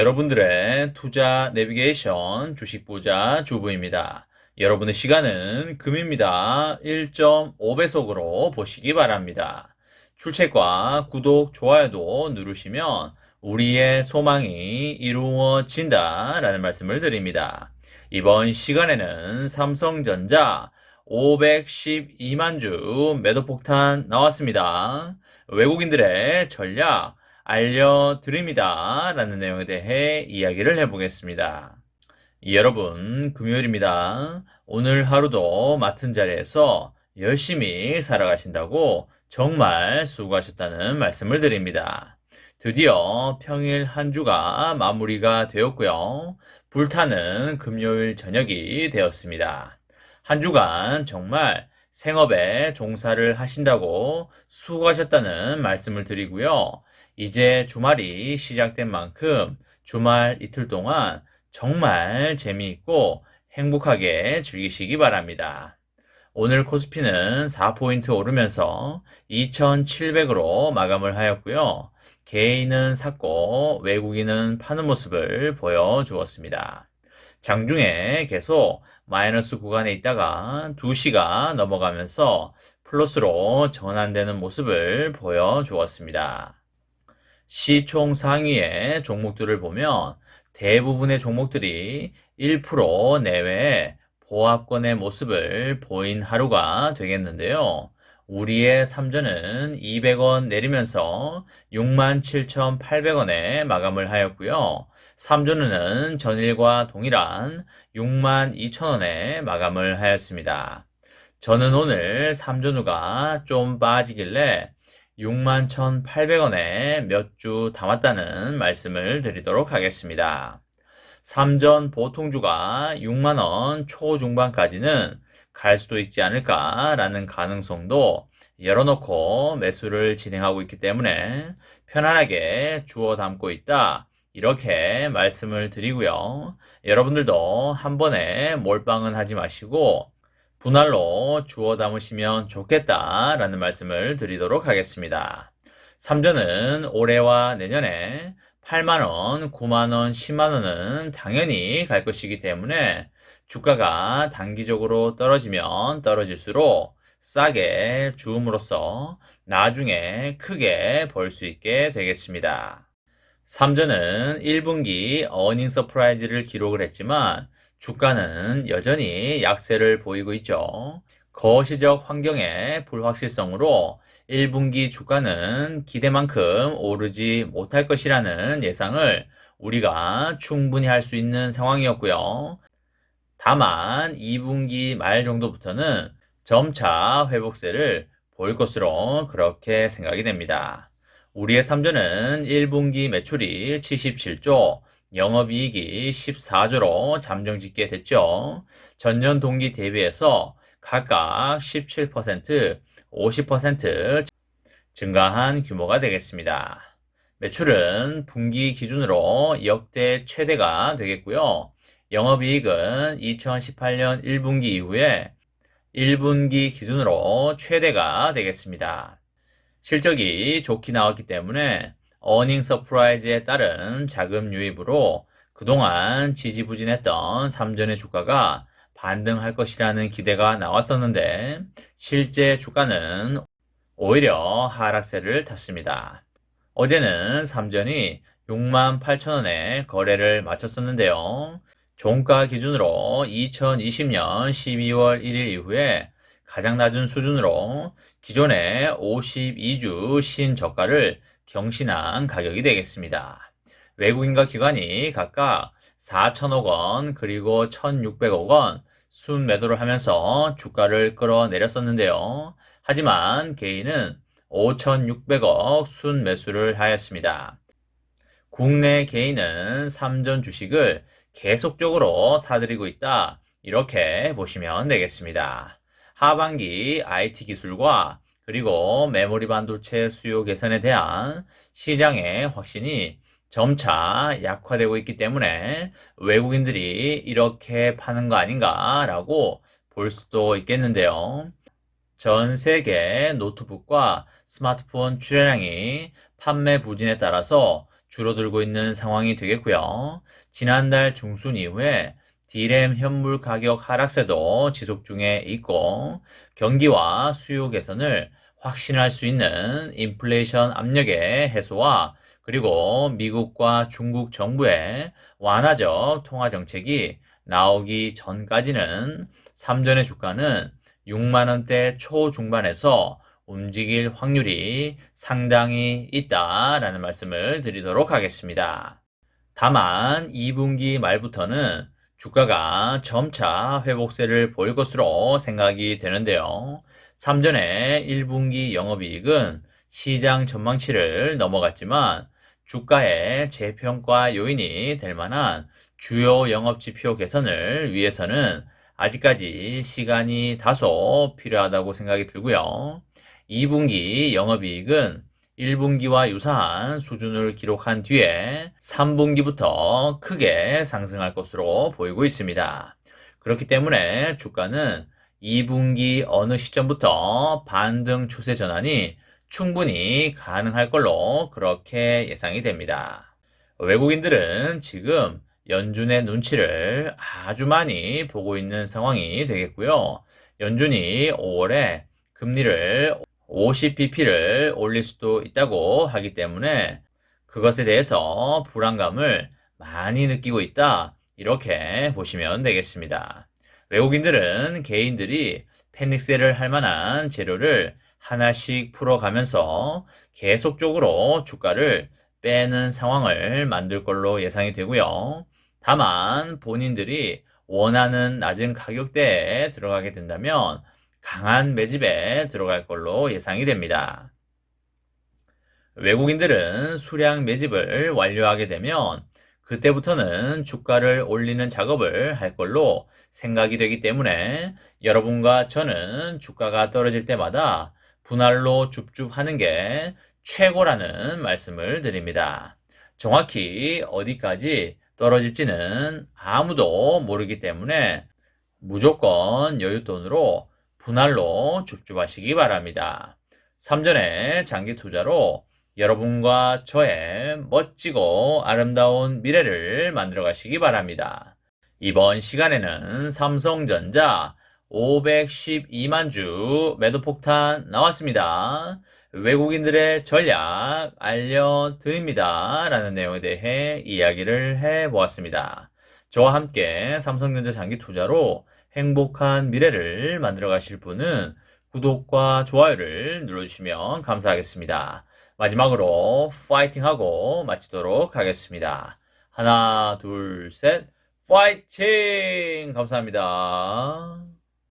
여러분들의 투자 내비게이션 주식부자 주부입니다. 여러분의 시간은 금입니다. 1.5배속으로 보시기 바랍니다. 출첵과 구독, 좋아요도 누르시면 우리의 소망이 이루어진다 라는 말씀을 드립니다. 이번 시간에는 삼성전자 512만 주 매도 폭탄 나왔습니다. 외국인들의 전략 알려드립니다. 라는 내용에 대해 이야기를 해보겠습니다. 여러분, 금요일입니다. 오늘 하루도 맡은 자리에서 열심히 살아가신다고 정말 수고하셨다는 말씀을 드립니다. 드디어 평일 한 주가 마무리가 되었고요. 불타는 금요일 저녁이 되었습니다. 한 주간 정말 생업에 종사를 하신다고 수고하셨다는 말씀을 드리고요. 이제 주말이 시작된 만큼 주말 이틀 동안 정말 재미있고 행복하게 즐기시기 바랍니다. 오늘 코스피는 4포인트 오르면서 2,700으로 마감을 하였고요. 개인은 샀고 외국인은 파는 모습을 보여주었습니다. 장중에 계속 마이너스 구간에 있다가 2시가 넘어가면서 플러스로 전환되는 모습을 보여주었습니다. 시총 상위의 종목들을 보면 대부분의 종목들이 1% 내외의 보합권의 모습을 보인 하루가 되겠는데요. 우리의 삼전은 200원 내리면서 67,800원에 마감을 하였고요. 삼전은 전일과 동일한 62,000원에 마감을 하였습니다. 저는 오늘 삼전우가 좀 빠지길래 61,800원에 몇 주 담았다는 말씀을 드리도록 하겠습니다. 삼전 보통주가 6만원 초중반까지는 갈 수도 있지 않을까라는 가능성도 열어놓고 매수를 진행하고 있기 때문에 편안하게 주워 담고 있다. 이렇게 말씀을 드리고요. 여러분들도 한 번에 몰빵은 하지 마시고 분할로 주워 담으시면 좋겠다라는 말씀을 드리도록 하겠습니다. 3전은 올해와 내년에 8만원, 9만원, 10만원은 당연히 갈 것이기 때문에 주가가 단기적으로 떨어지면 떨어질수록 싸게 주음으로써 나중에 크게 벌 수 있게 되겠습니다. 3전은 1분기 어닝 서프라이즈를 기록을 했지만 주가는 여전히 약세를 보이고 있죠. 거시적 환경의 불확실성으로 1분기 주가는 기대만큼 오르지 못할 것이라는 예상을 우리가 충분히 할 수 있는 상황이었고요. 다만 2분기 말 정도부터는 점차 회복세를 보일 것으로 그렇게 생각이 됩니다. 우리의 3전은 1분기 매출이 77조, 영업이익이 14조로 잠정짓게 됐죠. 전년 동기 대비해서 각각 17%, 50% 증가한 규모가 되겠습니다. 매출은 분기 기준으로 역대 최대가 되겠고요. 영업이익은 2018년 1분기 이후에 1분기 기준으로 최대가 되겠습니다. 실적이 좋게 나왔기 때문에 어닝 서프라이즈에 따른 자금 유입으로 그동안 지지부진했던 삼전의 주가가 반등할 것이라는 기대가 나왔었는데 실제 주가는 오히려 하락세를 탔습니다. 어제는 삼전이 6만 8천원에 거래를 마쳤었는데요. 종가 기준으로 2020년 12월 1일 이후에 가장 낮은 수준으로 기존의 52주 신저가를 경신한 가격이 되겠습니다. 외국인과 기관이 각각 4천억 원 그리고 1,600억 원 순매도를 하면서 주가를 끌어내렸었는데요. 하지만 개인은 5,600억 순매수를 하였습니다. 국내 개인은 삼전 주식을 계속적으로 사들이고 있다. 이렇게 보시면 되겠습니다. 하반기 IT 기술과 그리고 메모리 반도체 수요 개선에 대한 시장의 확신이 점차 약화되고 있기 때문에 외국인들이 이렇게 파는 거 아닌가라고 볼 수도 있겠는데요. 전 세계 노트북과 스마트폰 출하량이 판매 부진에 따라서 줄어들고 있는 상황이 되겠고요. 지난달 중순 이후에 디램 현물 가격 하락세도 지속 중에 있고 경기와 수요 개선을 확신할 수 있는 인플레이션 압력의 해소와 그리고 미국과 중국 정부의 완화적 통화 정책이 나오기 전까지는 삼전의 주가는 6만원대 초중반에서 움직일 확률이 상당히 있다라는 말씀을 드리도록 하겠습니다. 다만 2분기 말부터는 주가가 점차 회복세를 보일 것으로 생각이 되는데요. 3전의 1분기 영업이익은 시장 전망치를 넘어갔지만 주가의 재평가 요인이 될 만한 주요 영업지표 개선을 위해서는 아직까지 시간이 다소 필요하다고 생각이 들고요. 2분기 영업이익은 1분기와 유사한 수준을 기록한 뒤에 3분기부터 크게 상승할 것으로 보이고 있습니다. 그렇기 때문에 주가는 2분기 어느 시점부터 반등 추세 전환이 충분히 가능할 걸로 그렇게 예상이 됩니다. 외국인들은 지금 연준의 눈치를 아주 많이 보고 있는 상황이 되겠고요. 연준이 5월에 금리를 50bp를 올릴 수도 있다고 하기 때문에 그것에 대해서 불안감을 많이 느끼고 있다. 이렇게 보시면 되겠습니다. 외국인들은 개인들이 패닉세를 할 만한 재료를 하나씩 풀어가면서 계속적으로 주가를 빼는 상황을 만들 걸로 예상이 되고요. 다만 본인들이 원하는 낮은 가격대에 들어가게 된다면 강한 매집에 들어갈 걸로 예상이 됩니다. 외국인들은 수량 매집을 완료하게 되면 그때부터는 주가를 올리는 작업을 할 걸로 생각이 되기 때문에 여러분과 저는 주가가 떨어질 때마다 분할로 줍줍 하는 게 최고라는 말씀을 드립니다. 정확히 어디까지 떨어질지는 아무도 모르기 때문에 무조건 여윳돈으로 분할로 줍줍하시기 바랍니다. 3전의 장기 투자로 여러분과 저의 멋지고 아름다운 미래를 만들어 가시기 바랍니다. 이번 시간에는 삼성전자 512만 주 매도 폭탄 나왔습니다. 외국인들의 전략 알려드립니다. 라는 내용에 대해 이야기를 해 보았습니다. 저와 함께 삼성전자 장기 투자로 행복한 미래를 만들어 가실 분은 구독과 좋아요를 눌러주시면 감사하겠습니다. 마지막으로 파이팅하고 마치도록 하겠습니다. 하나, 둘, 셋, 파이팅! 감사합니다.